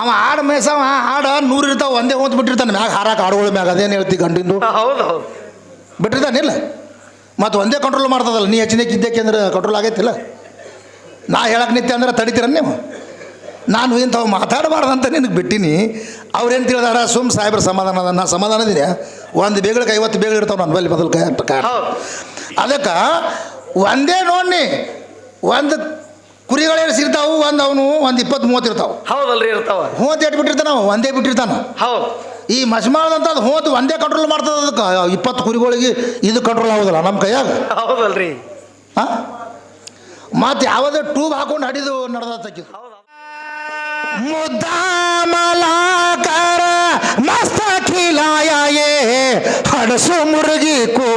ಅವ ಹಾಡು ಮೇಸವ ಆಡ ನೂರು ಇರ್ತಾವ ಒಂದೇ ಹೊಂತ ಬಿಟ್ಟಿರ್ತಾನೆ. ಮ್ಯಾಗ ಹಾರಾಕ ಹಾಡುಗಳ ಮ್ಯಾಗ ಅದೇನು ಹೇಳ್ತಿ ಗಂಡಿಂದು? ಹೌದು ಹೌದು. ಬಿಟ್ಟಿರ್ತಾನಿಲ್ಲ ಮತ್ತು ಒಂದೇ ಕಂಟ್ರೋಲ್ ಮಾಡ್ತದಲ್ಲ ನೀ ಹೆಚ್ಚಿನ ಕಿದ್ದಕ್ಕೆ ಅಂದ್ರೆ ಕಂಟ್ರೋಲ್ ಆಗೈತಿಲ್ಲ? ನಾ ಹೇಳಕ್ಕೆ ನಿತ್ಯ ಅಂದ್ರೆ ತಡಿತೀರ ನೀವು? ನಾನು ಇಂಥವು ಮಾತಾಡಬಾರ್ದಂತ ನಿನಗೆ ಬಿಟ್ಟಿನಿ. ಅವ್ರೇನು ತಿಳಿದಾರ? ಸುಮ್ ಸಾಹೇಬ್ರ ಸಮಾಧಾನ ಅದ ನಾ ಸಮಾಧಾನ ಇದೀನಿ. ಒಂದು ಬೇಗಳಿಗೆ ಐವತ್ತು ಬೇಗಳು ಇರ್ತಾವ ನನ್ನ ಬಲ್ಲಿ ಬದಲು ಕೈ ಅದಕ್ಕೆ ಒಂದೇ ನೋಡಿ ಒಂದು ಕುರಿಗಳೇನು ಸಿಗ್ತಾವು ಒಂದು ಅವನು ಒಂದು ಇಪ್ಪತ್ತು ಮೂವತ್ತು ಇರ್ತಾವೆ. ಹೌದಲ್ರಿ ಇರ್ತಾವ. ಮೂವತ್ತು ಎಟ್ಟು ಬಿಟ್ಟಿರ್ತಾನ ಅವ? ಒಂದೇ ಬಿಟ್ಟಿರ್ತಾನ. ಹೌದು. ಈ ಮಸ್ಮಾಳದಂತ ಅದು ಹೂವತ್ತು ಒಂದೇ ಕಂಟ್ರೋಲ್ ಮಾಡ್ತದ ಅದಕ್ಕೆ. ಇಪ್ಪತ್ತು ಕುರಿಗಳಿಗೆ ಇದು ಕಂಟ್ರೋಲ್ ಆಗೋದಿಲ್ಲ ನಮ್ಮ ಕೈಯಾಗ. ಹೌದಲ್ರಿ. ಹಾಂ? ಮತ್ತು ಯಾವುದೇ ಟ್ಯೂಬ್ ಹಾಕೊಂಡು ಹಡಿದು ಹೌದು ಮುದ್ದಾಮಲಾಕಾರ ಮಸ್ತ ಖಿಲಾಯೇ ಹಡಸು ಮುರುಗಿ ಕೋ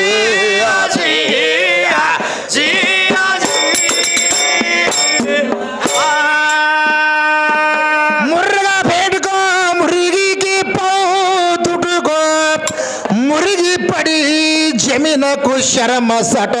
चरम सट।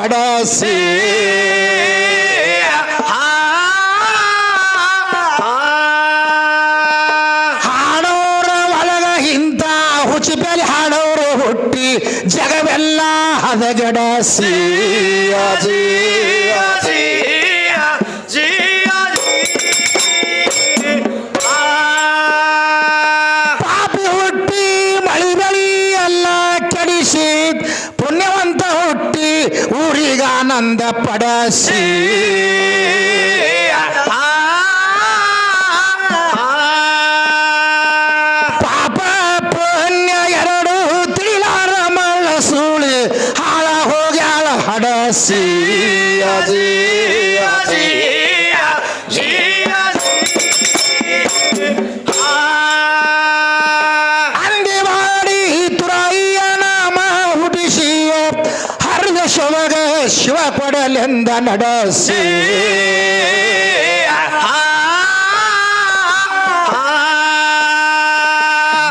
படாசே ಆನಂದ ಪಡಸಿ. ಪಾಪ ಪುಣ್ಯ ಎರಡು ತಿಳಿಲಾರ ಮಳ ಸುಳಿ ಹಾಳ ಹೋಗ್ಯಾಳ ಹಡಸಿ. ಕೊಡಲೆಂದ ನಡೆಸಿ.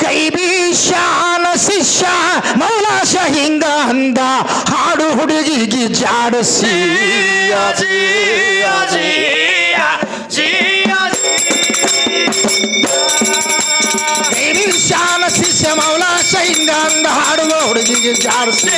ಕೈಬೀಶಾನ ಶಿಷ್ಯ ಮೌಲಾಶ ಹಿಂಗ ಅಂದ ಹಾಡು ಹುಡುಗಿಗೆ ಜಾಡಿಸಿ ಕೈಬಿ ಶಾನ ಶಿಷ್ಯ ಮೌಲಾಶ ಹಿಂಗ ಅಂದ ಹಾಡುವ ಹುಡುಗಿಗೆ ಜಾಡಿಸಿ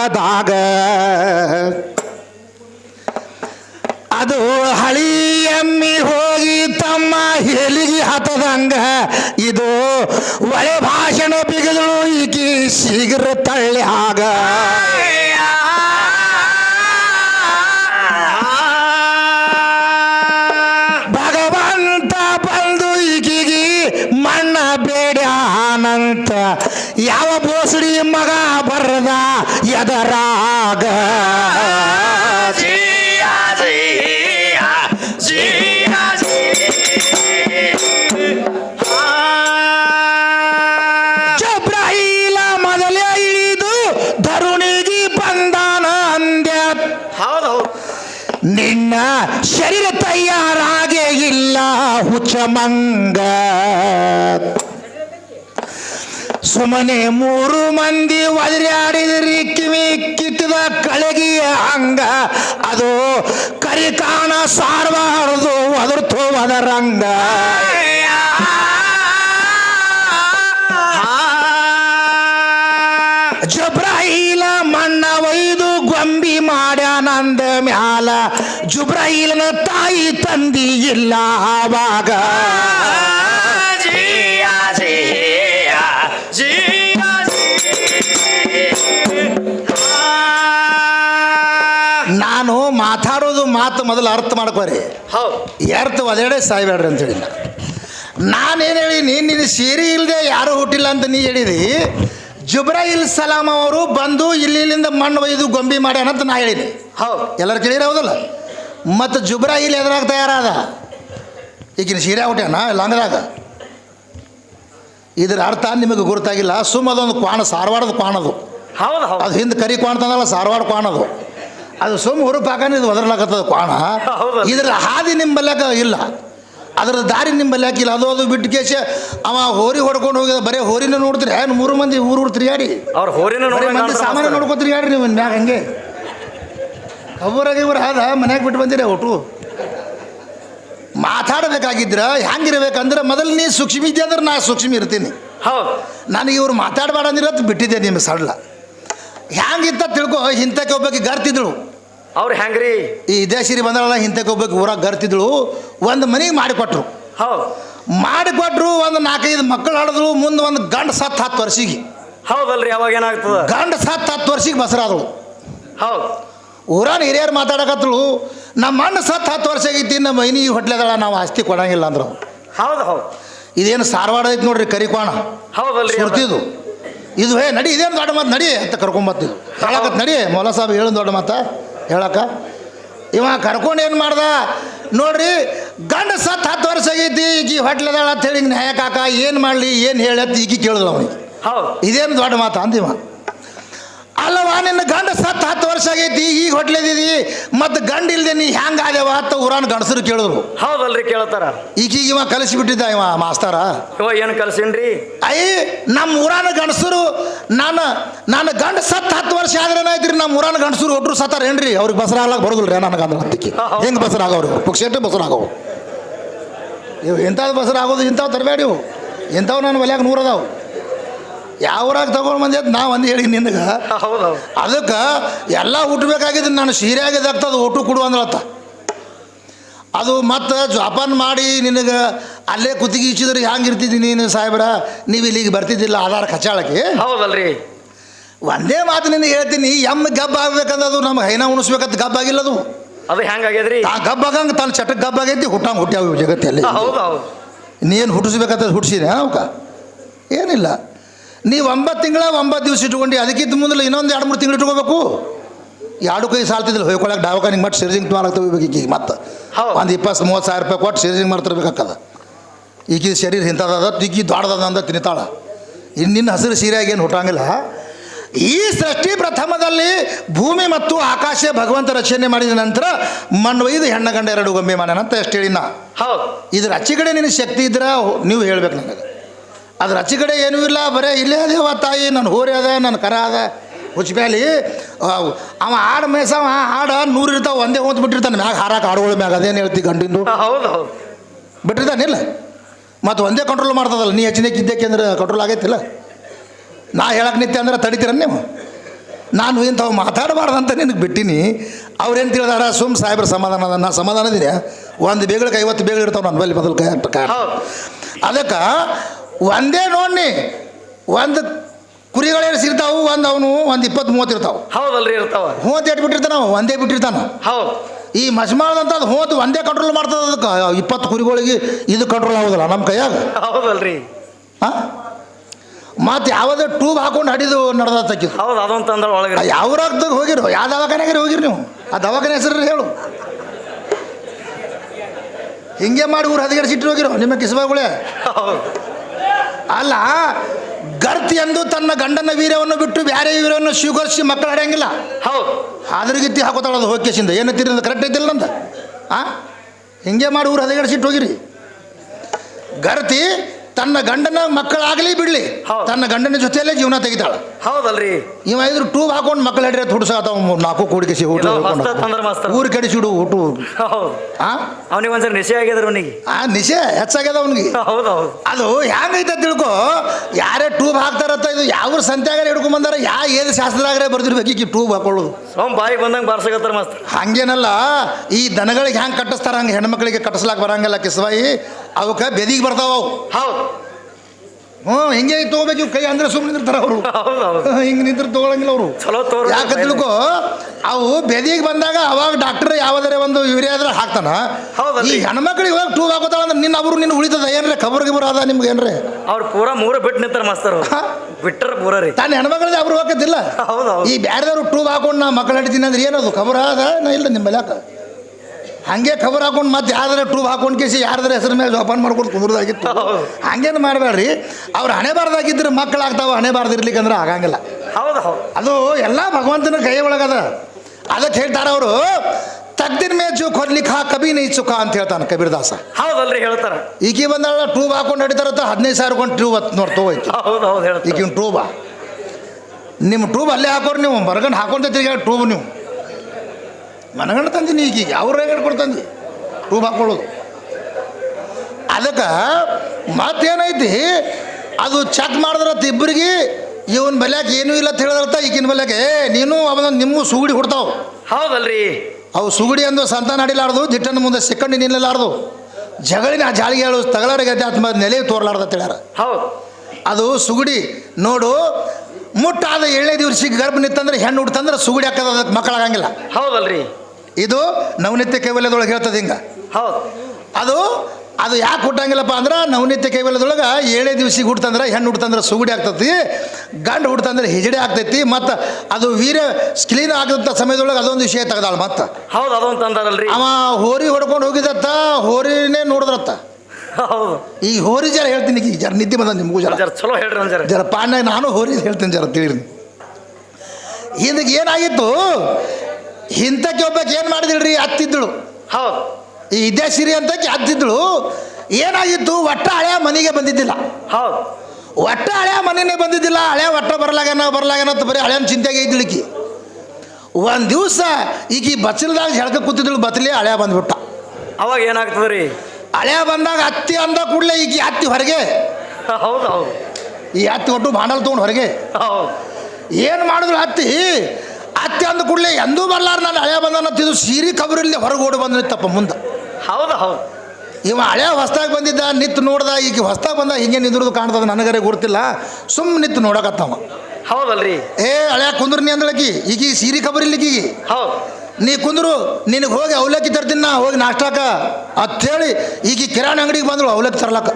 ಕರ್ನಾಟಕದಾಗ ಅದು ಹಳಿ ಎಮ್ಮಿ ಹೋಗಿ ತಮ್ಮ ಹೆಲಿಗೆ ಹತ್ತದಂಗ ಇದು ಒಳೆ ಭಾಷಣ ಬಿಗಿದಳು. ಈಕಿ ಶೀಘ್ರ ತಳ್ಳಿ ಭಗವಂತ ಮಗ ಬರ್ದ ಎದರಾಗ. ನಿನ್ನ ಶರೀರ ತಯಾರಾಗೆ ಇಲ್ಲ ಹುಚ್ಚಮಂಗ ಸುಮ್ಮನೆ ಮೂರು ಮಂದಿ ಒದರಾಡಿದ್ರಿ ಕಿವಿ ಕಿತ್ತದ ಕಳಗಿಯ ಹಂಗ ಅದು ಕರಿಕಾಣ ಸಾರಬಾರದು ಒದರ್ತು ಅದರಂಗ ಜಬ್ರಾಯಿಲ ಮಣ್ಣ ಒಯ್ದು ಗೊಂಬಿ ಮಾಡ್ಯಾನಂದ ಮ್ಯಾಲ ಜುಬ್ರಾಯಿಲನ ತಾಯಿ ತಂದಿ ಇಲ್ಲ ಆವಾಗ ಮೊದಲು ಅರ್ಥ ಮಾಡ್ಕೋರಿ ಹೌದು. ಒದೆಡೆ ಸಾಯ್ಬೇಡ್ರಿ ಅಂತ ಹೇಳಿ ನಾನೇನು ಹೇಳೀನಿ ನೀನು ಸೀರೆ ಇಲ್ಲದೆ ಯಾರು ಹುಟ್ಟಿಲ್ಲ ಅಂತ ನೀ ಹೇಳಿದಿ? ಜುಬ್ರಾಯಿಲ್ ಸಲಾಮ್ ಅವರು ಬಂದು ಇಲ್ಲಿ ಇಲ್ಲಿಂದ ಮಣ್ಣು ಒಯ್ದು ಗೊಂಬಿ ಮಾಡ್ಯಾನಂತ ನಾ ಹೇಳಿದೆ. ಹೌದು. ಎಲ್ಲರೂ ಕೇಳಿರ ಹೌದಲ್ಲ? ಮತ್ತು ಜುಬ್ರಾಯಿಲ್ ಎದುರಾಗ ತಯಾರಾದ? ಈಗಿನ ಸೀರೆ ಹುಟ್ಯಾನ? ಅಂದ್ರಾಗ ಇದ್ರ ಅರ್ಥ ನಿಮಗೆ ಗುರುತಾಗಿಲ್ಲ. ಸುಮ್ಮ ಅದೊಂದು ಕ್ವಾಣ ಸಾರವಾಡದ ಕ್ವಾಣದು. ಹೌದು ಹೌದು. ಅದು ಹಿಂದೆ ಕರಿ ಕ್ವಾಣ ತಂದಲ್ಲ ಸಾರವಾಡ ಕ್ವಾಣದು. ಅದು ಸುಮ್ಮ ಹುರುಪ್ ಹಾಕನ ಇದು ಒದರ್ಲಾಕತ್ತದ ಕ್ವಾಣ. ಇದರ ಹಾದಿ ನಿಂಬಲ್ಯಾಕ ಇಲ್ಲ. ಅದರ ದಾರಿ ನಿಂಬಲ್ಯಾಕ ಇಲ್ಲ ಅದು ಅದು ಬಿಟ್ಟು ಕೇಶ ಅವ ಹೋರಿ ಹೊಡ್ಕೊಂಡು ಹೋಗಿದ ಬರೇ ಹೋರಿನ ನೋಡ್ತೀರಿ. ಏನು ಮೂರು ಮಂದಿ ಊರು ಊರು ತಿರುಗಾಡಿ ಅವ್ರ ಹೋರಿನ ಮಂದಿ ಸಾಮಾನ್ಯ ನೋಡ್ಕೊತೀರಿ ಯಾರಿ ನೀವು ಮ್ಯಾಗ ಹಂಗೆ. ಅವರಾಗಿ ಇವ್ರು ಆದ ಮನ್ಯಾಗ ಬಿಟ್ಟು ಬಂದಿರಿ ಒಟ್ಟು. ಮಾತಾಡಬೇಕಾಗಿದ್ರ ಹೆಂಗಿರ್ಬೇಕಂದ್ರೆ ಮೊದಲು ನೀ ಸೂಕ್ಷ್ಮ ಇದ್ದೆ ಅಂದ್ರೆ ನಾ ಸೂಕ್ಷ್ಮ ಇರ್ತೀನಿ. ಹೌದು. ನನಗೆ ಇವ್ರು ಮಾತಾಡಬೇಡ ಅಂದಿರೋದು ಬಿಟ್ಟಿದ್ದೆ ನಿಮ್ಗೆ ಸಡ್ಲ. ಹ್ಯಾಂಗಿತ್ತ ತಿಳ್ಕೊ ಇಂಥಕ್ಕೆ ಒಬ್ಬಕ್ಕೆ ಗರ್ತಿದ್ಳು ಅವ್ರು ಹೆಂಗ್ರಿ? ಈ ದೇಶೀರಿ ಸಿರಿ ಹಿಂತಕ್ಕೆ ಹೋಗ್ಬೇಕು ಊರಾಗ ಗರ್ತಿದ್ಳು. ಒಂದು ಮನೆಗೆ ಮಾಡಿಕೊಟ್ರು. ಹೌದು. ಮಾಡಿಕೊಟ್ರು ಒಂದು ನಾಲ್ಕೈದು ಮಕ್ಕಳು ಹಡಿದ್ರು ಮುಂದೆ ಒಂದು ಗಂಡ ಸತ್ತು ಹತ್ತು ವರ್ಷಿಗೆ. ಹೌದಲ್ರಿ ಅವಾಗ ಏನಾಗ್ತದ? ಗಂಡ ಸತ್ತು ಹತ್ತು ವರ್ಷಿಗೆ ಬಸರಾದಳು ಹೌದು. ಊರಾನ ಹಿರಿಯರು ಮಾತಾಡಕತ್ತಳು ನಮ್ಮ ಅಣ್ಣ ಸತ್ತು ಹತ್ತು ವರ್ಷ ಆಗೈತಿ ನಮ್ಮ ಮೈನಿ ಹೊಟ್ಲೆದಳ ನಾವು ಆಸ್ತಿ ಕೊಡಂಗಿಲ್ಲ ಅಂದ್ರೆ. ಹೌದು ಹೌದು. ಇದೇನು ಸಾರವಾಡ ಐತಿ ನೋಡ್ರಿ ಕರಿಕೋಣ. ಹೌದಲ್ರಿ? ಸುರ್ತಿದು. ಇದು ಹೇ ನಡಿ ಇದೇನು ದೊಡ್ಡ ಮಾತು ನಡಿ ಅಂತ ಕರ್ಕೊಂಬತ್ತಿದ್ದು. ಹೇಳಕತ್ ನಡಿ ಮೊಲ ಸಾಬ್ ಹೇಳು ದೊಡ್ಡ ಮಾತ. ಹೇಳಕ್ಕ? ಇವ ಕರ್ಕೊಂಡು ಏನು ಮಾಡ್ದ? ನೋಡ್ರಿ ಗಂಡ ಸತ್ತು ಹತ್ತು ವರ್ಷ ಆಗೈತಿ ಈಗಿ ಹೊಟ್ಲದಾಳ ಅಂತ ಹೇಳಿ ನ್ಯಾಯ ಕಾಕ ಏನು ಮಾಡಲಿ ಏನು ಹೇಳತ್ತಿ ಈಗಿ ಕೇಳಿದ್ರು ಅವನಿಗೆ. ಹೌದು. ಇದೇನು ದೊಡ್ಡ ಮಾತು ಅಂದಿವ ಅಲ್ಲವ ನಿನ್ನ ಗಂಡ ಸತ್ತು ಹತ್ತು ವರ್ಷ ಆಗೈತಿ ಈಗ ಹೊಟ್ಲೆದಿದಿ ಮತ್ತು ಗಂಡ ಇಲ್ದೆ ನೀ ಹ್ಯಾಂಗ ಆದೇವ ಅಂತ ಊರಾನ ಗಂಡಸರು ಕೇಳಿದ್ರು. ಹೌದಲ್ರಿ ಕೇಳ್ತಾರ. ಈಗೀಗ ಇವ ಕಲಿಸಿಬಿಟ್ಟಿದ್ದ ಇವ ಮಾಸ್ತಾರ. ಇವ ಏನು ಕಲ್ಸಿನ್ರಿ? ಅಯ್ಯ ನಮ್ಮ ಊರಾನ ಗಂಡಸರು ನಾನು ನಾನು ಗಂಡ ಸತ್ತು ಹತ್ತು ವರ್ಷ ಆದ್ರೆ ಏನಾಯ್ತ್ರಿ ನಮ್ಮ ಊರಾನ ಗಂಡಸರು ಒಟ್ರು ಸತ್ತಾರ ಏನ್ರಿ? ಅವ್ರಿಗೆ ಬಸರ ಆಗ್ಲಾಕ ಬರೋದಿಲ್ಲ ರೀ ನನಗೆ ಅಂದ್ರೆ ಹೆಂಗ್ ಹೆಂಗೆ ಬಸರ ಆಗೋರು ಪುಕ್ಷೇಟೆ ಬಸರ ಆಗವು ಇವು ಇಂಥದ್ದು ಬಸರ ಆಗೋದು ಇಂಥವು ತರಬೇಡಿ ಇವು ಇಂಥವು ನನ್ನ ಒಲ್ಯಾಗ ನೂರು ಅದಾವು ಯಾವ ಊರಾಗ ತಗೊಂಡು ಬಂದೆ ನಾವು ಅಂದು ಹೇಳಿ ನಿನಗೆ. ಅದಕ್ಕೆ ಎಲ್ಲ ಹುಟ್ಟಬೇಕಾಗಿದ್ದು ನಾನು ಸೀರೆ ಆಗಿದ್ದಾಗ್ತದೆ ಊಟ ಕೊಡು ಅಂದ್ರತ್ತ ಅದು ಮತ್ತು ಜೋಪಾನ ಮಾಡಿ ನಿನಗೆ ಅಲ್ಲೇ ಕುತ್ತಿಗೆ ಇಚ್ಚಿದ್ರೆ ಹ್ಯಾಂಗೆ ಇರ್ತಿದ್ದಿ ನೀನು ಸಾಹೇಬ್ರ? ನೀವು ಇಲ್ಲಿಗೆ ಬರ್ತಿದ್ದಿಲ್ಲ ಆಧಾರ ಕಚಾಳಕ್ಕೆ ಹೌದಲ್ರಿ. ಒಂದೇ ಮಾತು ನಿನಗೆ ಹೇಳ್ತೀನಿ ಎಮ್ಮ ಗಬ್ಬ ಆಗ್ಬೇಕಂದ್ರೆ ಅದು ನಮ್ಗೆ ಹೈನ ಉಣಿಸ್ಬೇಕಂತ ಗಬ್ಬ ಆಗಿಲ್ಲ ಅದು. ಅದು ಹೆಂಗಾಗ್ಯದ್ರಿ ಆ ಗಬ್ಬ ಆಗಂಗೆ ತನ್ನ ಚಟಕ್ಕೆ ಗಬ್ಬ ಆಗೈತಿ ಹುಟ್ಟಂಗೆ ಹುಟ್ಟ್ಯಾವ ಜಗತ್ತಲ್ಲಿ. ನೀನು ಹುಟ್ಟಿಸ್ಬೇಕಂತ ಹುಟ್ಟಿಸಿದೆ ಅವಕ್ಕ? ಏನಿಲ್ಲ. ನೀವು ಒಂಬತ್ತು ತಿಂಗಳ ಒಂಬತ್ತು ದಿವಸ ಇಟ್ಕೊಂಡು ಅದಕ್ಕಿಂತ ಮುಂದೆ ಇನ್ನೊಂದು ಎರಡು ಮೂರು ತಿಂಗಳು ಇಟ್ಕೋಬೇಕು. ಎರಡು ಕೈ ಸಾಲ್ತಿದ್ದಿಲ್ಲ ಹೋಯ್ಕೊಳಕ್ಕೆ ಡಾವಖಾನಿಗೆ ಮತ್ತೆ ಸಿರ್ಜಿಂಗ್ ತೊಗೊಳಕ್ಕೆ ಹೋಗ್ಬೇಕು ಈಗ ಮತ್ತೆ. ಒಂದು ಇಪ್ಪತ್ತು ಮೂವತ್ತು ಸಾವಿರ ರೂಪಾಯಿ ಕೊಟ್ಟು ಸಿರ್ಜಿಂಗ್ ಮಾಡ್ತಿರ್ಬೇಕಾಕದ. ಈಗಿನ ಶರೀರ ಇಂಥದ್ದು ತಿಗ್ಗಿ ದೊಡ್ಡದ ಅಂತ ತಿನ್ನಿತಾಳ. ಇನ್ನು ನಿನ್ನ ಹಸಿರು ಸೀರೆಯಾಗಿ ಏನು ಹುಟ್ಟಂಗಿಲ್ಲ ಈ ಸೃಷ್ಟಿ ಪ್ರಥಮದಲ್ಲಿ ಭೂಮಿ ಮತ್ತು ಆಕಾಶ ಭಗವಂತ ರಚನೆ ಮಾಡಿದ ನಂತರ ಮಣ್ಣು ಒಯ್ದು ಹೆಣ್ಣ ಗಂಡ ಎರಡು ಗೊಂಬೆ ಮಾಡ್ಯಾನಂತ ಎಷ್ಟು ಹೇಳಿನ. ಹೌದು. ಇದ್ರ ಅಚ್ಚಿಗಡೆ ನಿನ್ನ ಶಕ್ತಿ ಇದ್ರೆ ನೀವು ಹೇಳ್ಬೇಕು ನನಗೆ. ಅದ್ರ ಅಚ್ಚಿ ಕಡೆ ಏನೂ ಇಲ್ಲ ಬರೇ ಇಲ್ಲೇ ಅದೇವ ತಾಯಿ ನನ್ನ ಹೋರಿ ಅದ ನನ್ನ ಕರ ಅದ. ಹುಚ್ಚಬ್ಯಾಲಿ ಅವ ಹಾಡು ಮೇಸವ ಆಡ ನೂರು ಇರ್ತಾವ ಒಂದೇ ಹೋದ್ ಬಿಟ್ಟಿರ್ತಾನೆ ಮ್ಯಾಗ ಹಾರಾಕ ಹಾಡುಗಳ ಮ್ಯಾಗ ಅದೇನು ಹೇಳ್ತಿ ಗಂಡಿಂದು? ಹೌದು ಇಲ್ಲ? ಬಿಟ್ಟಿರ್ತಾನಿಲ್ಲ ಮತ್ತು ಒಂದೇ ಕಂಟ್ರೋಲ್ ಮಾಡ್ತದಲ್ಲ ನೀ ಹೆಚ್ಚಿನ ಇದ್ದಕ್ಕೆ ಅಂದ್ರೆ ಕಂಟ್ರೋಲ್ ಆಗೈತಿಲ್ಲ? ನಾ ಹೇಳಕ್ಕೆ ನಿತ್ಯ ಅಂದ್ರೆ ತಡಿತೀರ ನೀವು? ನಾನು ಇಂಥವು ಮಾತಾಡಬಾರ್ದಂತ ನಿನಗೆ ಬಿಟ್ಟಿನಿ. ಅವ್ರೇನು ತಿಳಿದಾರ? ಸುಮ್ ಸಾಹೇಬ್ರ ಸಮಾಧಾನ ಅದ ನಾ ಸಮಾಧಾನ ಇದೀನಿ ಒಂದು ಬೇಗಳಿಗೆ ಐವತ್ತು ಬೇಗಳು ಇರ್ತಾವೆ ನನ್ನ ಬಲ್ಲಿ ಮೊದಲು ಕೈ ಅದಕ್ಕೆ ಒಂದೇ ನೋಡಿ ಒಂದು ಕುರಿಗಳೇನು ಸಿಗ್ತಾವು ಒಂದು ಅವನು ಒಂದು ಇಪ್ಪತ್ತು ಮೂವತ್ತು ಇರ್ತಾವೆ. ಹೌದಲ್ರಿ ಇರ್ತಾವ. ಹೋತ ಎಟ್ ಬಿಟ್ಟಿರ್ತಾನ ಒಂದೇ ಬಿಟ್ಟಿರ್ತಾನ. ಹೌದು. ಈ ಮಸ್ಮಾಳದಂತ ಅದು ಹೋತು ಒಂದೇ ಕಂಟ್ರೋಲ್ ಮಾಡ್ತದ ಅದಕ್ಕೆ. ಇಪ್ಪತ್ತು ಕುರಿಗಳಿಗೆ ಇದು ಕಂಟ್ರೋಲ್ ಆಗೋದಿಲ್ಲ ನಮ್ಮ ಕೈಯಾಗ. ಹೌದಲ್ರಿ. ಹಾಂ ಮತ್ತು ಯಾವುದೇ ಟ್ಯೂಬ್ ಹಾಕೊಂಡು ಹಡಿದು ನಡೆದಕ್ಕಿದ್ದು ಹೌದು ಅದೊಂದು ತಂದ್ರ ಒಳಗೆ ಯಾವ ರಾಗ್ದಾಗ ಹೋಗಿರೋ? ಯಾವ ದವಾಖಾನೆಗೆ ಹೋಗಿರಿ ನೀವು? ಆ ದವಾಖಾನೆ ಹೆಸರು ಹೇಳು? ಹಿಂಗೆ ಮಾಡಿ ಊರು ಹದಿಗೆಡಿಸಿಟ್ಟು ಹೋಗಿರೋ. ನಿಮ್ಮ ಕಿಸಬಾಗುಳೆ. ಹೌದು. ಅಲ್ಲ ಗರ್ತಿ ಎಂದು ತನ್ನ ಗಂಡನ ವೀರ್ಯವನ್ನು ಬಿಟ್ಟು ಬೇರೆ ವೀರ್ಯವನ್ನು ಸ್ವೀಕರಿಸಿ ಮಕ್ಕಳು ಹಡೆಯಂಗಿಲ್ಲ ಹೌದು. ಹಾದ್ರಿಗಿತ್ತಿ ಹಾಕೋತಾಳದು ಏನು ಏನಂತೀರಿ ಕರೆಕ್ಟ್ ಐತಿಲ್ಲ ನಂದು. ಆ? ಹಿಂಗೆ ಮಾಡಿ ಊರು ಹದಿಗೆಡಿಸಿಟ್ಟು ಹೋಗಿರಿ. ಗರ್ತಿ ತನ್ನ ಗಂಡನ ಮಕ್ಕಳಾಗಲಿ ಬಿಡ್ಲಿ. ಹೌದು. ತನ್ನ ಗಂಡನ ಜೊತೆಯಲ್ಲೇ ಜೀವನ ತೆಗಿತಾಳ. ಹೌದಲ್ರಿ. ಇವ ಐದ್ರು ಟೂಬ್ ಹಾಕೊಂಡು ಮಕ್ಕಳ ಹಿಡಿದ್ರೆ ಹುಡ್ಸಾತಾವ ನಾಲ್ಕು ಕೂಡಿಸಿ ಊಟ ಏನೋ ಹೊಸ್ತ ತಂದ್ರ ಮಾಸ್ತರ್. ಊರು ಕೆಡಿಸಿಡು ಊಟ. ಹೌದು. ಆ? ಅವನಿಗೆ ಒಂದ್ಸರಿ ನಿಶೆ ಆಗ್ಯದ್ರ ಅವನಿಗೆ. ಆ ನಿಶೆ ಹೆಚ್ಚಾಗ್ಯದ ಅವನಿಗೆ. ಹೌದು ಹೌದು. ಅದು ಹೆಂಗೈತೆ ತಿಳ್ಕೊ? ಯಾರೇ ಟೂಬ್ ಹಾಕ್ತಾರತ್ತ ಇದು ಯಾವ ಸಂತ್ಯಾಗ ಹಿಡ್ಕೊಂಡ್ ಬಂದಾರ ಯಾ ಏದು ಶಾಸ್ತ್ರದಾಗರೆ ಬರ್ದಿರ್ಬೇಕು ಈಗ ಟೂಬ್ ಹಾಕೊಳ್ಳೋದು. ಸೋಮ್ ಬಾಯಿಗೆ ಬಂದಂಗೆ ಬಾರ್ಸಕತ್ತಾರ ಮಸ್ತ್ ಹಂಗೇನಲ್ಲ ಈ ದನಗಳಿಗೆ ಹೆಂಗೆ ಕಟ್ಟಿಸ್ತಾರ ಹಂಗೆ ಹೆಣ್ಮಕ್ಳಿಗೆ ಕಟ್ಟಿಸ್ಲಾಕ ಬರಂಗಿಲ್ಲ ಕಿಸ್ವಾಯಿ. ಅವಕ್ಕೆ ಬೆದಿಗೆ ಬರ್ತಾವ ಅವು. ಹೌದು. ಹ್ಞೂ ಹಿಂಗೆ ತಗೋಬೇಕು ಕೈ ಅಂದ್ರೆ ಸುಮ್ಮನೆ ನಿಂತಿರ್ತಾರ ಅವರು. ಹೌದು ಹೌದು. ಹಿಂಗೆ ನಿಂತ್ರ ತಗೊಳಂಗಿಲ್ಲ ಅವರು. ಚಲೋ ತೋರು ಯಾಕೆ ತಿಳ್ಕೊ ಅವು ಬೆದಿಗೆ ಬಂದಾಗ ಅವಾಗ ಡಾಕ್ಟರ್ ಯಾವ್ದಾರ ಒಂದು ಯೂರಿಯಾ ಆದ್ರೆ ಹಾಕ್ತಾನ. ಹೌದು ಈ ಹೆಣ್ಮಕ್ಳಿಗೆ ಹೋಗಿ ಟೂಬ್ ಹಾಕೋತಾಳ ಅಂದ್ರೆ ನಿನ್ನ ಅವರು ನಿನ್ನ ಉಳಿತದ? ಏನ್ರಿ ಖಬರ್ ಗಿಬರ್ ಅದ ನಿಮ್ಗೆ ಏನ್ರಿ? ಅವ್ರು ಪೂರ ಮೂರ ಬಿಟ್ಟು ನಿಂತಾರ ಮಾಸ್ತರ್ ಅವ್ರು. ಪೂರ ರೀ. ತಾನು ಹೆಣ್ಮಕ್ಳದ್ದು ಅವ್ರು ಹೌದು ಹೌದು. ಈ ಬ್ಯಾಡ್ದವ್ರು ಟೂಬ್ ಹಾಕೊಂಡು ನಾ ಮಕ್ಕಳು ಹಿಡಿತೀನಿ ಅಂದ್ರೆ ಏನದು? ಖಬರ್ ಅದ? ನಾ ಇಲ್ಲ ನಿಮ್ಮ ಯಾಕೆ ಹಂಗೆ ಕವರ್ ಹಾಕೊಂಡು ಮತ್ತೆ ಯಾವ್ದಾರ ಟ್ಯೂಬ್ ಹಾಕೊಂಡು ಕೇಸಿ ಯಾರ್ದಾರ ಹೆಸರು ಮೇಲೆ ಜೋಪಾನ ಮಾಡ್ಕೊಂಡು ಕುಂದ್ರದಾಗಿತ್ತು. ಹಂಗೇನ್ ಮಾಡಬೇಡ್ರಿ ಅವ್ರು ಹಣೆ ಬಾರ್ದಾಗಿದ್ರೆ ಮಕ್ಕಳು ಆಗ್ತಾವ ಹಣೆ ಬಾರ್ದಿರ್ಲಿಕ್ಕಂದ್ರೆ ಆಗಂಗಿಲ್ಲ. ಹೌದು ಅದು ಎಲ್ಲ ಭಗವಂತನ ಕೈ ಒಳಗದ. ಅದಕ್ಕೆ ಹೇಳ್ತಾರೆ ಅವರು ತಗ್ದಿನ ಮೇಜು ಜೋ ಕೊಡ್ಲಿಕ್ಕೆ ಹಾ ಕಬಿ ನೈ ಅಂತ ಹೇಳ್ತಾನೆ ಕಬೀರ್ದಾಸ. ಹೌದಲ್ರಿ ಹೇಳ್ತಾರ. ಈಗಿ ಬಂದಾಳ ಟ್ಯೂಬ್ ಹಾಕೊಂಡು ನಡೀತಾರ ಹದಿನೈದು ಸಾವಿರ ಕೊಂಡು ಟ್ಯೂಬ್ ಹತ್ತು ನೋಡಿ ತಗೋಯ್ತು. ಹೌದು ಹೌದು ಈಗಿನ ಟ್ಯೂಬ ನಿಮ್ಮ ಟ್ಯೂಬ್ ಅಲ್ಲೇ ಹಾಕೋರು ನೀವು ಬರ್ಗನ್ ಹಾಕೊಂತ ತಿರ್ಗಿ ಟ್ಯೂಬ್ ನೀವು. ಮನಗಂಡು ತಂದಿನಿ ಈಗ ಯಾವ ರೇಗಡ್ ಕೊಡ್ತಂದಿ ರೂಪ ಹಾಕೊಳ್ಳೋದು. ಅದಕ್ಕೆ ಮತ್ತೇನೈತಿ? ಅದು ಚೆಕ್ ಮಾಡಿದ್ರತ್ತ ಇಬ್ಬರಿಗೆ ಇವನ್ ಬಲ್ಯಾಕೆ ಏನೂ ಇಲ್ಲ ಅಂತ ಹೇಳಿದ್ರತ್ತ ಈಗಿನ ಬಲ್ಯಾಕೆ ಏ ನೀನು ಅವನ ನಿಮ್ಮ ಸುಗುಡಿ ಹುಡ್ತಾವ. ಹೌದಲ್ರಿ. ಅವು ಸುಗುಡಿ ಅಂದು ಸಂತಾನ ಆಡಿಲಾರ್ದು ದಿಟ್ಟನ ಮುಂದೆ ಸಿಕ್ಕಂಡು ನಿಲ್ಲಲಾರ್ದು. ಜಗಳಿನ ಆ ಜಾಳಿಗೆ ಹೇಳು ತಗಲಾರಿಗೆ ಆತ್ಮ ನೆಲೆ ತೋರ್ಲಾರ್ದ ಅಂತ ಹೇಳ್ಯಾರ. ಹೌದು. ಅದು ಸುಗುಡಿ ನೋಡು ಮುಟ್ಟಾದ ಏಳನೇ ದಿವಸಕ್ಕೆ ಗರ್ಭ ನಿತ್ತಂದ್ರೆ ಹೆಣ್ಣು ಹುಡ್ತಂದ್ರೆ ಸುಗುಡಿ ಹಾಕದ ಅದಕ್ಕೆ ಮಕ್ಕಳಾಗಂಗಿಲ್ಲ. ಹೌದಲ್ರಿ. ಇದು ನವನಿತ್ಯ ಕೈವಲ್ಯದೊಳಗೆ ಹೇಳ್ತದೆ ಹಿಂಗೆ. ಹೌದು. ಅದು ಅದು ಯಾಕೆ ಹುಟ್ಟಂಗಿಲ್ಲಪ್ಪ ಅಂದ್ರೆ ನವನಿತ್ಯ ಕೈವಲ್ಯದೊಳಗೆ ಏಳೇ ದಿವಸಿಗೆ ಹುಡ್ತಂದ್ರೆ ಹೆಣ್ಣು ಹುಡ್ತಂದ್ರೆ ಸುಗುಡಿ ಆಗ್ತೈತಿ ಗಂಡು ಹುಡ್ತಂದ್ರೆ ಹಿಜಡಿ ಆಗ್ತೈತಿ ಮತ್ತು ಅದು ವೀರ್ಯ ಸ್ಕ್ಲೀನ್ ಆಗದಂಥ ಸಮಯದೊಳಗೆ ಅದೊಂದು ವಿಷಯ ತೆಗ್ದಾಳ ಮತ್ತೆ. ಹೌದು ಅದೊಂದು ತಂದಾರಲ್ರಿ. ಅವ ಹೋರಿ ಹೊಡ್ಕೊಂಡು ಹೋಗಿದತ್ತ ಹೋರಿನೇ ನೋಡಿದ್ರತ್ತ. ಹೌದು. ಈ ಹೋರಿ ಜರ ಹೇಳ್ತೀನಿ ಈಗ ಜರ ನಿದ್ದೆ ಬಂದ ನಿಮಗೂ ಜರ. ಜರ ಚಲೋ ಹೇಳ್ರಿ ಜರ. ಜರ ನಾನು ಹೋರಿ ಹೇಳ್ತೀನಿ ಜರ ತಿಳಿರಿ. ಹಿಂದಕ್ಕೆ ಏನಾಗಿತ್ತು ಇಂಥಕ್ಕೆ ಒಬ್ಬಕ್ಕೆ ಏನು ಮಾಡಿದಿಳ್ರಿ ಹತ್ತಿದ್ದಳು ಹೌದು. ಈ ಇದ್ಯಾಸಿರಿ ಅಂತಕ್ಕೆ ಹತ್ತಿದ್ದಳು ಏನಾಗಿತ್ತು? ಒಟ್ಟ ಹಳೆಯ ಮನೆಗೆ ಬಂದಿದ್ದಿಲ್ಲ. ಹೌದು. ಒಟ್ಟ ಹಳೆಯ ಮನೆಯೇ ಬಂದಿದ್ದಿಲ್ಲ. ಹಳೆ ಒಟ್ಟ ಬರಲಾಗನ ಬರಲಾಗನ ಅಂತ ಬರೀ ಹಳೆಯನ್ನು ಚಿಂತೆಗೆ ಇದ್ದಳಿಕಿ. ಒಂದು ದಿವಸ ಈಗ ಈ ಬಚ್ಚಲದಾಗ ಹೆಳ್ಕ ಕೂತಿದ್ದಳು ಬತ್ತಲಿ ಹಳೆಯ ಬಂದ್ಬಿಟ್ಟ. ಅವಾಗ ಏನಾಗ್ತದೆ ರೀ ಹಳೆಯ ಬಂದಾಗ ಹತ್ತಿ ಅಂದ ಕೂಡಲೇ ಈಗ ಹತ್ತಿ ಹೊರಗೆ. ಹೌದು ಹೌದು. ಈ ಹತ್ತಿ ಒಟ್ಟು ಬಾಂಡಲ್ ತೊಗೊಂಡು ಹೊರಗೆ. ಹೌದು. ಏನು ಮಾಡಿದ್ರು ಹತ್ತಿ? ಹತ್ತಿ ಅಂದ ಕೂಡಲೇ ಎಂದೂ ಬರ್ಲಾರ ನಾನು ಹಳೆ ಬಂದನತ್ತಿದ್ದು ಸೀರೆ ಕಬರಿಲ್ಲದೆ ಹೊರಗೆ ಓಡಿ ಬಂದಿತ್ತಪ್ಪ ಮುಂದೆ. ಹೌದು ಹೌದು. ಇವ ಹಳೆ ಹೊಸ್ದಾಗಿ ಬಂದಿದ್ದ ನಿತ್ತು ನೋಡ್ದ ಈಗ ಹೊಸ್ದಾಗಿ ಬಂದ ಹಿಂಗೆ ನಿಂದ್ರದು ಕಾಣ್ತದ ನನಗರೆ ಗೊತ್ತಿಲ್ಲ ಸುಮ್ ನಿತ್ತು ನೋಡಕತ್ತವ. ಹೌದಲ್ರಿ. ಏ ಹಳೆ ಕುಂದ್ರು ನೀ ಅಂದಳಕಿ ಈಗ ಈ ಸೀರೆ ಕಬರಿಲ್ಲಿಕಿ ಹೌದು. ನೀ ಕುಂದ್ರು ನಿನಗೆ ಹೋಗಿ ಅವಲಕ್ಕಿ ತರ್ತೀನಿ ನಾ ಹೋಗಿ ನಾಷ್ಟಾಕ ಅಂಥೇಳಿ ಈಗ ಕಿರಾಣಿ ಅಂಗಡಿಗೆ ಬಂದಳು ಅವಲಕ್ಕಿ ತರ್ಲಾಕ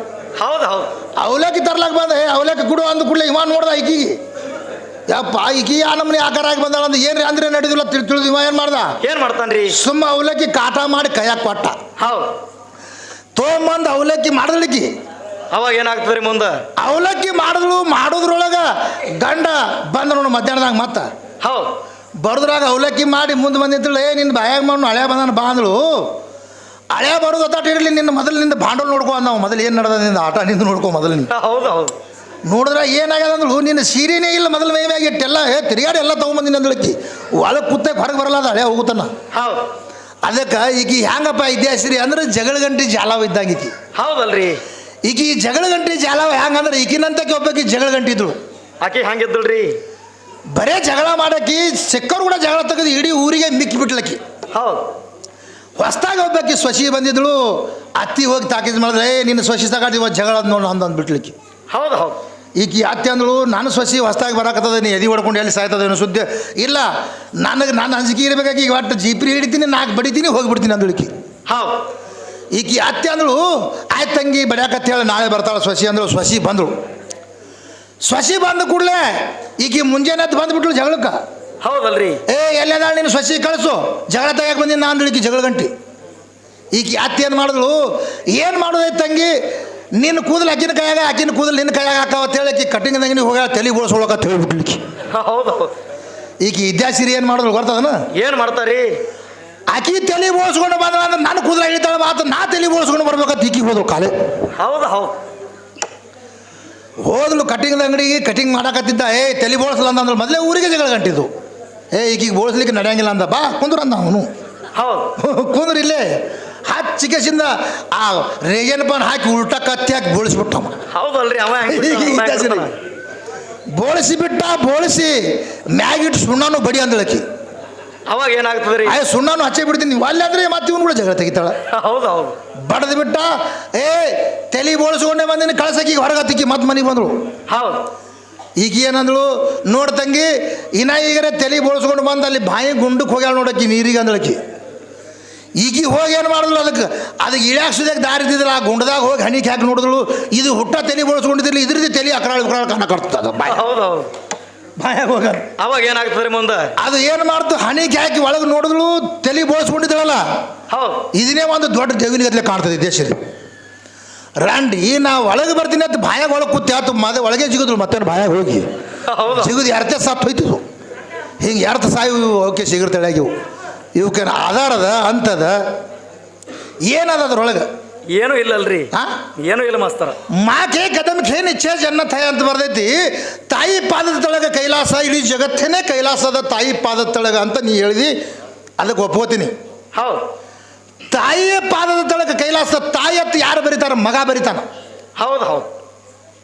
ಹೌದು ಹೌದು. ಅವಲಕ್ಕಿ ತರ್ಲಕ್ಕೆ ಬಂದ ಏ ಅವಲಕ್ಕಿ ಕೊಡು ಅಂದ ಕೂಡಲೇ ಇವ ನೋಡ್ದ ಈಕಿಗೆ ಯಪ್ಪ ಈಕಿ ಆ ನಮ್ಮನೆ ಆಕಾರಾಗಿ ಬಂದಾಳ ಅಂದ್ರೆ ಏನು ಅಂದ್ರೆ ನಡೆದಿಲ್ಲ ತಿಳಿ ತಿಳಿದು ಇವ ಏನು ಮಾಡ್ದ? ಏನ್ ಮಾಡ್ತಾನ್ರಿ? ಸುಮ್ಮ ಅವಲಕ್ಕಿ ಕಾಟ ಮಾಡಿ ಕೈಯಾಗ ಕೊಟ್ಟ. ಹೌದು. ತೊಗೊಂಬಂದು ಅವಲಕ್ಕಿ ಮಾಡಿದ್ಲಿಕ್ಕಿ ಅವಾಗ ಏನಾಗ್ತದ್ರಿ ಮುಂದೆ? ಅವಲಕ್ಕಿ ಮಾಡಿದ್ಳು ಮಾಡೋದ್ರೊಳಗ ಗಂಡ ಬಂದ ನೋಡು ಮಧ್ಯಾಹ್ನದಾಗ ಮತ್ತ. ಹೌದು. ಬರೋದ್ರಾಗ ಅವಲಕ್ಕಿ ಮಾಡಿ ಮುಂದೆ ಬಂದಿದ್ದಳು ಏ ನಿನ್ನ ಬಾಯಾಗ ಮಾಡಿ ಹಳೆ ಬಂದಾನ ಬಾಂದಳು ಹಳೆ ಬರೋದು ಅತ್ತಾಟ ಇರಲಿ ನಿನ್ನ ಮೊದಲು ನಿಂದ ಬಾಂಡಲ್ ನೋಡ್ಕೊ ನಾವು ಮೊದಲು ಏನು ನಡೆದ ನಿಂದ ಆಟ ನಿಂದ ನೋಡ್ಕೊ ಮೊದಲು ಹೌದು ಹೌದು. ನೋಡಿದ್ರೆ ಏನಾಗ್ಯದ ಅಂದ್ರೆ ನಿನ್ನ ಸೀರೆನೇ ಇಲ್ಲ ಮೊದಲ ಮೈ ಮ್ಯಾಗ ಇಟ್ಟೆಲ್ಲ ತಿರುಗಾಡಿ ಎಲ್ಲ ತೊಗೊಂಬಂದಿನ ಅಂದಳಕ್ಕಿ ಒಳಗೆ ಕುತ್ತೆ ಹೊರಗೆ ಬರಲ್ಲ ಅದು ಹಳೆ ಹೋಗುತ್ತಾನ. ಹೌದು. ಅದಕ್ಕೆ ಈಗ ಹೆಂಗಪ್ಪ ಇದ್ಯಾಸಿರಿ ಅಂದ್ರೆ ಜಗಳ ಗಂಟೆ ಜಾಲವ ಇದ್ದಾಗಿತಿ. ಹೌದಲ್ರಿ. ಈಗ ಈ ಜಗಳ ಗಂಟೆ ಜಾಲವ ಹೆಂಗಂದ್ರೆ ಈಗಿನಂತಕ್ಕೆ ಒಬ್ಬಾಕಿ ಜಗಳ ಗಂಟೆ ಆಕೆ ಹಂಗಿದ್ದಲ್ರಿ ಬರೇ ಜಗಳ ಮಾಡಕ್ಕಿ ಸಿಕ್ಕರು ಕೂಡ ಜಗಳ ತೆಗೆದು ಇಡೀ ಊರಿಗೆ ಮಿಕ್ಕಿ ಬಿಟ್ಲಕ್ಕಿ ಹೌದು. ಹೊಸ್ದಾಗಿ ಒಬ್ಬಾಕಿ ಸ್ವಶಿ ಬಂದಿದ್ಳು ಅತ್ತಿ ಹೋಗಿ ತಾಕಿದ್ ಮಾಡಿದ್ರೆ ನಿನ್ನ ಸ್ವಶಿ ತಗೊಂಡು ಜಗಳ ನೋಡಿ ಅಂದ್ಬಿಟ್ಲಿಕ್ಕೆ ಅಂದ್ಬಿಟ್ಲಿಕ್ಕಿ ಹೌದು ಹೌದು. ಈಕಿ ಅತ್ತೆ ಅಂದಳು ನಾನು ಸೊಸಿ ಹೊಸ್ದಾಗಿ ಬರಾಕತ್ತದ ನೀ ಎದಿ ಹೊಡ್ಕೊಂಡು ಎಲ್ಲಿ ಸಾಯ್ತದೇನು ಸುದ್ದಿ. ಇಲ್ಲ ನನಗೆ ನಾನು ಅಂಜಿಕೆ ಇರಬೇಕಾಗಿ ಈಗ ಒಟ್ಟು ಜೀಪ್ರಿ ಹಿಡಿತೀನಿ ನಾಲ್ಕು ಬಡಿತೀನಿ ಹೋಗಿಬಿಡ್ತೀನಿ ಅಂದಳಿಕಿ ಹೌದು. ಈಗ ಅತ್ತೆ ಅಂದಳು ಆಯ್ತು ತಂಗಿ ಬಡಿಯಾಕತ್ತ ಹೇಳಿ ನಾಳೆ ಬರ್ತಾಳೆ ಸೊಸಿ ಅಂದಳು ಸೊಸಿ ಬಂದಳು. ಸ್ವಸಿ ಬಂದ ಕೂಡಲೇ ಈಕೆ ಮುಂಜಾನೆ ಎದ್ದು ಬಂದ್ಬಿಟ್ಲು ಜಗಳಕ್ಕೆ. ಹೌದಲ್ರಿ. ಏ ಎಲ್ಲದಾಳ ನೀನು ಸೊಸಿ ಕಳಿಸು. ಜಗಳ ತೆಗಿಯಕ್ಕೆ ಬಂದಿನಿ ನಾನು ಅಂದಳಿಕಿ ಜಗಳ ಗಂಟಿ ಈಕೆ ಅತ್ತೆ ಏನು ಮಾಡಿದ್ಳು ಏನು ಮಾಡೋದೈತೆ ತಂಗಿ? ನಿನ್ನ ಕೂದಲು ಅಜ್ಜಿನ ಕೈಯಾಗ ಅಜ್ಜಿನ ಕೂದಲು ನಿನ್ನ ಕೈಯಾಗ ಹಾಕಾವತ್ತ ಅಂತ ಹೇಳಿ ಆಕಿ ಕಟ್ಟಿಂಗ್ ನಂಗೆ ಹೋಗ ತಲೆ ಬೋಳ್ಸೊಳಕತ್ತ ಹೇಳ್ಬಿಟ್ಲು ಈಕಿ ಹೌದು. ಈಗ ಇದ್ಯಾಸಿರಿ ಏನು ಮಾಡೋದು ಗೊತ್ತದನ? ಏನು ಮಾಡ್ತಾರಿ? ಆಕಿ ತಲೆ ಬೋಳ್ಸ್ಕೊಂಡು ಬಂದ ಅಂದ್ರೆ ನನ್ನ ಕೂದಲು ಇಳಿತಾಳ ಬಾತ ನಾ ತಲೆ ಬೋಳ್ಸ್ಕೊಂಡು ಬರ್ಬೇಕಂತ ಈಕಿ ಹೋದಳು ಕಾಲೇ. ಹೌದು ಹೌದು. ಹೋದ್ಲು ಕಟಿಂಗ್ ಅಂಗಡಿಗೆ ಕಟಿಂಗ್ ಮಾಡಾಕತ್ತಿದ್ದ ಏ ತಲೆ ಬೋಳ್ಸಲ್ಲ ಅಂದ್ರೆ ಮೊದಲೇ ಊರಿಗೆ ಜಗಳ ಗಂಟಿದ್ದು ಏ ಈಗೀಗ ಬೋಳ್ಸ್ಲಿಕ್ಕೆ ನಡೆಯಂಗಿಲ್ಲ ಅಂದ ಬಾ ಕುಂದ್ರ ಅಂದ ಅವನು. ಹೌದು. ಕುಂದ್ರ ಇಲ್ಲೇ ಹಚ್ಚಿ ಚಿಕಿತ್ಸಿಂದ ಆ ರೇಗನ್ ಪಾನ್ ಹಾಕಿ ಉಲ್ಟಾ ಕತ್ತಿ ಹಾಕಿ ಬೋಳಿಸ್ಬಿಟ್ಟ ಹೌದಲ್ರಿ ಅವ? ಬೋಳಿಸಿ ಬಿಟ್ಟ ಬೋಳಿಸಿ ಮ್ಯಾಗಿಟ್ಟು ಸುಣ್ಣನು ಬಡಿ ಅಂದಳಕಿ ಅವಾಗ ಏನಾಗ್ತದೆ ರೀ ಅಯ್ಯ ಸುಣ್ಣನು ಹಚ್ಚಿ ಬಿಡ್ತೀನಿ ನೀವು ಅಲ್ಲಿ ಅಂದ್ರೆ ಮತ್ತೆ ಇವನು ಕೂಡ ಜಗಳ ತೆಗಿತಾಳ. ಹೌದು ಹೌದು. ಬಡದು ಬಿಟ್ಟ ಏ ತಲೆ ಬೋಳಿಸ್ಕೊಂಡೆ ಬಂದಿನ ಕಳ್ಸಕ್ಕೆ ಹೊರಗೆ ಹತ್ತಿಕ್ಕಿ ಮತ್ತೆ ಮನೆಗೆ ಬಂದಳು ಹೌದು. ಈಗ ಏನಂದಳು ನೋಡ್ತಂಗಿ ಇನ್ನ ಈಗರೆ ತಲೆ ಬೋಳಿಸ್ಕೊಂಡು ಬಂದು ಅಲ್ಲಿ ಬಾಯಿ ಗುಂಡಕ್ಕೆ ಹೋಗ್ಯಾಳ ನೋಡಕ್ಕಿ ನೀರಿಗೆ ಅಂದಳಕ್ಕಿ ಈಗ ಹೋಗಿ ಏನು ಮಾಡಿದ್ಲು ಅದಕ್ಕೆ? ಅದಕ್ಕೆ ಇಳ್ಯಾಕ್ ಸುದ್ಯಾಗ ದಾರಿ ಇದ್ದಿದ್ದಿಲ್ಲ ಆ ಗುಂಡದಾಗ ಹೋಗಿ ಹಣಿ ಹಾಕಿ ನೋಡಿದ್ಳು ಇದು ಹುಟ್ಟ ತಲೆ ಬಳಸ್ಕೊಂಡಿದ್ರಿ ಇದ್ರದ್ದು ತಲೆ ಅಕ್ರಾಳ ಉಕ್ರಾಳ ಕಣ ಬಾಯ ಹೌದು ಬಾಯಾಗ ಹೋಗ ಅವಾಗ ಏನಾಗ್ತದೆ ಮುಂದೆ? ಅದು ಏನು ಮಾಡ್ತು? ಹಣಿ ಹಾಕಿ ಒಳಗೆ ನೋಡಿದ್ಳು ತಲೆ ಬೋಳ್ಸ್ಕೊಂಡಿದ್ದಳಲ್ಲ ಹೌದು. ಇದನ್ನೇ ಒಂದು ದೊಡ್ಡ ದೇವಿನಿಗತ್ಲೆ ಕಾಣ್ತದೆ ದೇಶದಲ್ಲಿ ರಂಡಿ ನಾ ಒಳಗೆ ಬರ್ತೀನಿ ಅಂತ ಬಾಯಾಗ ಒಳಗೆ ಕೂತಿ ಆತು ಮದ ಒಳಗೆ ಸಿಗುದ್ರು ಮತ್ತೆ ಬಾಯಾಗ ಹೋಗಿ. ಸಿಗುದು ಎರಡೇ ಸತ್ತು ಹೋಯ್ತು ಹಿಂಗೆ ಎರಡು ಸಾಯಿ ಓಕೆ ಸಿಗಿರ್ತಾಳೆ ಇವು ಇವಕ್ಕೆ ಆಧಾರದ ಅಂತದ ಏನದ ಅದ್ರೊಳಗೆ? ಏನೂ ಇಲ್ಲಲ್ರಿ. ಹಾಂ ಏನೂ ಇಲ್ಲ ಮಾಸ್ತರ. ಮಾಕೆ ಕದಮ್ ಇಚ್ಛೆ ನಿಚ್ಚೆ ಜನ್ನ ಹೈ ಅಂತ ಬರ್ದೈತಿ ತಾಯಿ ಪಾದದ ತಳಗ ಕೈಲಾಸ ಇಡೀ ಜಗತ್ತೇನೆ ಕೈಲಾಸದ ತಾಯಿ ಪಾದದ ತಳಗ ಅಂತ ನೀ ಹೇಳಿದಿ ಅದಕ್ಕೆ ಒಪ್ಕೋತೀನಿ. ಹೌದು. ತಾಯಿಯ ಪಾದದ ತಳಗ ಕೈಲಾಸ ತಾಯಿ ಅತ್ತ ಯಾರು ಬರೀತಾರ? ಮಗ ಬರೀತಾನ. ಹೌದು ಹೌದು.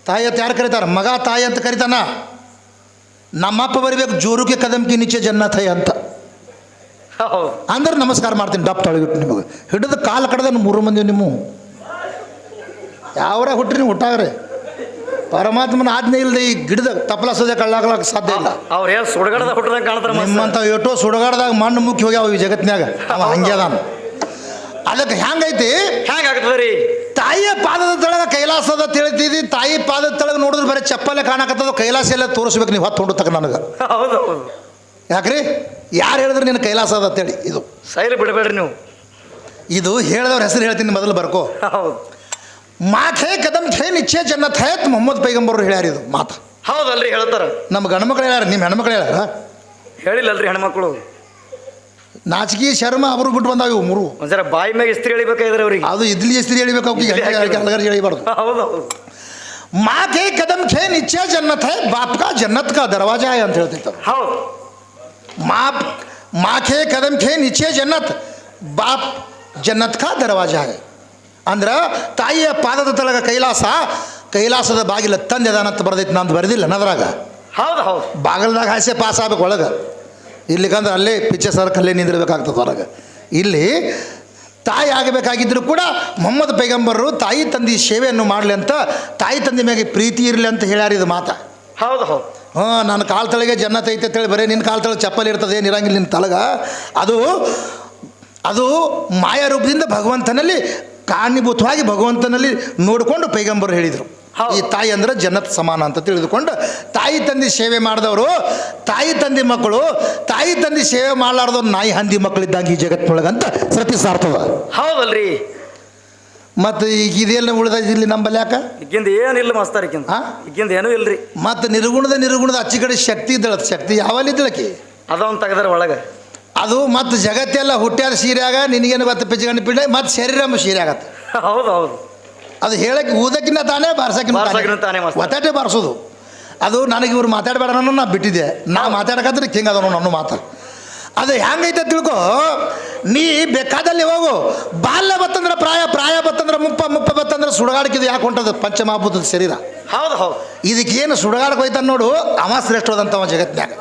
ತಾಯಿ ಅತ್ತ ಯಾರು ಕರೀತಾರ? ಮಗ ತಾಯಿ ಅಂತ ಕರಿತಾನ? ನಮ್ಮಪ್ಪ ಬರಿಬೇಕು ಜೋರುಕೆ ಕದಮ್ಕಿ ನಿಚ್ಚೆ ಜನ್ನ ಹೈ ಅಂತ. ಅಂದ್ರೆ ನಮಸ್ಕಾರ ಮಾಡ್ತೀನಿ ಡಪ್ ತೊಳಗಿಟ್ಟು ನಿಮಗೆ. ಹಿಡಿದು ಕಾಲು ಕಡ್ದ ಮೂರು ಮಂದಿ ನಿಮ್ಮ ಯಾವ್ರ ಹುಟ್ರಿ ನೀವು ಹುಟ್ಟಾಗ್ರೆ? ಪರಮಾತ್ಮನ ಆಜ್ಞೆ ಇಲ್ಲದೆ ಈ ಗಿಡದ ತಪ್ಪಲಾಸೋದೆ ಕಳ್ಳಾಗ್ಲಕ್ಕೆ ಸಾಧ್ಯ ಇಲ್ಲ. ಅವ್ರು ಏನು ಸುಡಗಡದ ಹುಟ್ಟದಂಗೆ ಕಾಣ್ತಾರ ಮಾಸ್ತರ ನಿಮ್ಮಂಥ ಏಟೋ ಸುಡಗಾಡ್ದಾಗ ಮಣ್ಣು ಮುಖ್ಯ ಹೋಗ್ಯಾವ ಈ ಜಗತ್ನ್ಯಾಗ. ಅವ ಹಂಗೆ ಅದಾನ. ಅದಕ್ಕೆ ಹೆಂಗೈತಿ ಹೆಂಗ್ ಆಗ್ತದ್ರಿ ತಾಯಿಯ ಪಾದದ ತಳಗ ಕೈಲಾಸದ ತಿಳಿತಿದಿ ತಾಯಿ ಪಾದದ ತಳಗ ನೋಡಿದ್ರೆ ಬರೀ ಚಪ್ಪಲೆ ಕಾಣಕತ್ತದ ಕೈಲಾಸ ಎಲ್ಲ ತೋರಿಸ್ಬೇಕು ನೀವು ಹೊತ್ತು ಹೊಂಡತಕ್ಕ ನನಗೆ. ಹೌದು. ಯಾಕ್ರಿ? ಯಾರು ಹೇಳಿದ್ರೆ ನಿನ್ನ ಕೈಲಾಸ ಅದ ಅಂತೇಳಿ. ಇದು. ಸೈಲ್ ಬಿಡಬೇಡ್ರಿ ನೀವು. ಇದು ಹೇಳಿದವ್ರ ಹೆಸರು ಹೇಳ್ತೀನಿ ಮೊದಲು ಬರ್ಕೋ. ಹೌದು. ಕದಂ ಹೇ ಕದಮ್ ಹೇ ನಿಶ್ಚಯ ಜನ್ನತ್ ಹೇತ್ ಮೊಹಮ್ಮದ್ ಪೈಗಂಬರ್ ಹೇಳ್ಯಾರ ಇದು ಮಾತು. ಹೌದಲ್ರಿ ಹೇಳ್ತಾರ. ನಮ್ಮ ಗಂಡ್ಮಕ್ಳು ಹೇಳ್ಯಾರ ನಿಮ್ಮ ಹೆಣ್ಮಕ್ಳು ಹೇಳ್ಯಾರ? ಹೇಳಿಲ್ಲಲ್ರಿ ಹೆಣ್ಮಕ್ಳು. ನಾಚಿಕೆ ಶರ್ಮ ಅವರು ಬಿಟ್ಟು ಬಂದಾವ ಇವು ಮೂರು. ಒಂದ್ಸರ ಬಾಯಿ ಮ್ಯಾಗ ಇಸ್ತ್ರಿ ಹೇಳಬೇಕಾದ್ರೆ ಅವ್ರಿಗೆ. ಅದು ಇದ್ಲಿ ಇಸ್ತ್ರಿ ಹೇಳಿಬೇಕು ಅವ್ರಿಗೆ ಹೇಳಿಬಾರ್ದು ಹೌದು ಮಾತ್ ಕದಮ್ ಹೇ ನಿಶ್ಚಯ ಜನ್ನತ್ ಹೇ ಬಾಪ್ಕಾ ಜನ್ನತ್ಕ ಕಾ ಅಂತ ಹೇಳ್ತಿರ್ತಾರೆ ಹೌದು. माँ माँ के कदम खे नीचे जन्नत बाप ಜನ್ನತ್ ಕಾ ದರವಾಜ है ಅಂದ್ರೆ ತಾಯಿಯ ಪಾದದ ತಳಗ ಕೈಲಾಸ ಕೈಲಾಸದ ಬಾಗಿಲ ತಂದೆದಾನಂತ ಬರ್ದೈತಿ ನಂದು ಬರೆದಿಲ್ಲ ನದ್ರಾಗ ಹೌದು ಹೌದು ಬಾಗಿಲ್ದಾಗ ಹಾಸೆ ಪಾಸ್ ಆಗ್ಬೇಕು ಒಳಗೆ ಇಲ್ಲಿಗಂದ್ರೆ ಅಲ್ಲೇ ಪಿಚ್ಚೆ ಸರ್ ಕಲ್ಲೇ ನಿಂದಿರ್ಬೇಕಾಗ್ತದೆ ಹೊರಗೆ ಇಲ್ಲಿ ತಾಯಿ ಆಗಬೇಕಾಗಿದ್ದರೂ ಕೂಡ ಮೊಹಮ್ಮದ್ ಪೈಗಂಬರರು ತಾಯಿ ತಂದೆ ಸೇವೆಯನ್ನು ಮಾಡಲಿ ಅಂತ ತಾಯಿ ತಂದೆ ಮ್ಯಾಗೆ ಪ್ರೀತಿ ಇರಲಿ ಅಂತ ಹೇಳ್ಯಾರ ಇದು ಮಾತ ಹೌದು ಹೌದು ಹಾಂ ನನ್ನ ಕಾಲು ತಳಗೆ ಜನ್ನತ್ ಐತೆ ಅಂತೇಳಿ ಬರೀ ನಿನ್ನ ಕಾಲು ತಳ ಚಪ್ಪಲಿ ಇರ್ತದೆ ಏನಿರಂಗಿಲ್ಲ ನಿನ್ನ ತಲಗ. ಅದು ಅದು ಮಾಯಾ ರೂಪದಿಂದ ಭಗವಂತನಲ್ಲಿ ಕಾರಣೀಭೂತವಾಗಿ ಭಗವಂತನಲ್ಲಿ ನೋಡಿಕೊಂಡು ಪೈಗಂಬರು ಹೇಳಿದರು. ಈ ತಾಯಿ ಅಂದ್ರೆ ಜನ್ನತ್ ಸಮಾನ ಅಂತ ತಿಳಿದುಕೊಂಡು ತಾಯಿ ತಂದೆ ಸೇವೆ ಮಾಡಿದವರು ತಾಯಿ ತಂದೆ ಮಕ್ಕಳು ತಾಯಿ ತಂದೆ ಸೇವೆ ಮಾಡಲಾರ್ದವ್ರು ನಾಯಿ ಹಂದಿ ಮಕ್ಕಳಿದ್ದಾಗ ಈ ಜಗತ್ತಿನೊಳಗಂತ ಸತಿ ಸಾರ್ತದ ಹೌದಲ್ರಿ. ಮತ್ತು ಈಗ ಇದೆಲ್ಲ ಉಳಿದೈತಿ ಇಲ್ಲಿ ನಂಬಲ್ಲಿ ಯಾಕೆ? ಈಗಿಂದ ಏನಿಲ್ಲ ಮಸ್ತಾರ ಈಗಿಂದ. ಹಾಂ? ಈಗಿಂದ ಏನೂ ರೀ ಮತ್ತು ನಿರ್ಗುಣದ ನಿರ್ಗುಣದ ಅಚ್ಚಿ ಕಡೆ ಶಕ್ತಿ ಇದ್ದಳ ಶಕ್ತಿ ಯಾವಲ್ಲಿ ಇದ್ದಳಕಿ ಅದೊಂದು ತೆಗೆದ್ರ ಒಳಗೆ. ಅದು ಮತ್ತು ಜಗತ್ತೆಲ್ಲ ಹುಟ್ಟ್ಯಾದ ಸೀರೆಯಾಗ ನಿನಗೇನು ಗೊತ್ತ ಪಿಚ್ಚಗಣ್ಣಿ ಪಿಂಡ ಮತ್ತು ಶರೀರ ಸೀರೆ ಆಗತ್ತೆ ಹೌದು ಹೌದು. ಅದು ಹೇಳಕ್ಕೆ ಊದಕ್ಕಿಂತ ತಾನೇ ಬಾರ್ಸಕ್ಕಿಂತ ಬಾರ್ಸಕ್ಕಿಂತ ತಾನೇ ಮಾಸ್ತರ. ಒತ್ತಾಟೆ ಬಾರಿಸೋದು. ಅದು ನನಗೆ ಇವ್ರು ಮಾತಾಡಬೇಡ ನಾನು ನಾ ಬಿಟ್ಟಿದ್ದೆ. ನಾ ಮಾತಾಡಕಂದ್ರೆ ಹಿಂಗೆ ಅದನ್ನು ನನ್ನ ಮಾತು. ಅದು ಹೆಂಗೈತೆ ತಿಳ್ಕೊ? ನೀ ಬೇಕಾದಲ್ಲಿ ಹೋಗು. ಬಾಲ್ಯ ಬತ್ತಂದ್ರೆ ಪ್ರಾಯ ಪ್ರಾಯ ಬತ್ತಂದ್ರೆ ಮುಪ್ಪ ಮುಪ್ಪ ಬತ್ತಂದ್ರೆ ಸುಡಗಾಡಕಿದು ಯಾಕೆ ಹೊಂಟದ? ಪಂಚಮಹಾಭೂತದ ಶರೀರ. ಹೌದು ಹೌದು. ಇದಕ್ಕೇನು ಸುಡಗಾಡಕ್ಕೆ ಹೋಯ್ತಾನ ನೋಡು ಅವ ಶ್ರೇಷ್ಠವಾದಂಥವ ಜಗತ್ನಾಗ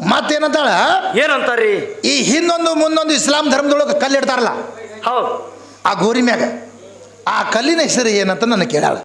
ಮತ್ತೇನಂತಾಳ? ಏನಂತಾರ್ರಿ ಈ ಹಿಂದೊಂದು ಮುಂದೊಂದು ಇಸ್ಲಾಂ ಧರ್ಮದೊಳಗೆ ಕಲ್ಲಿಡ್ತಾರಲ್ಲ. ಹೌದು. ಆ ಗೋರಿ ಮ್ಯಾಗ. ಆ ಕಲ್ಲಿನ ಹೆಸರು ಏನಂತ ನನ್ನ ಕೇಳಾಳ.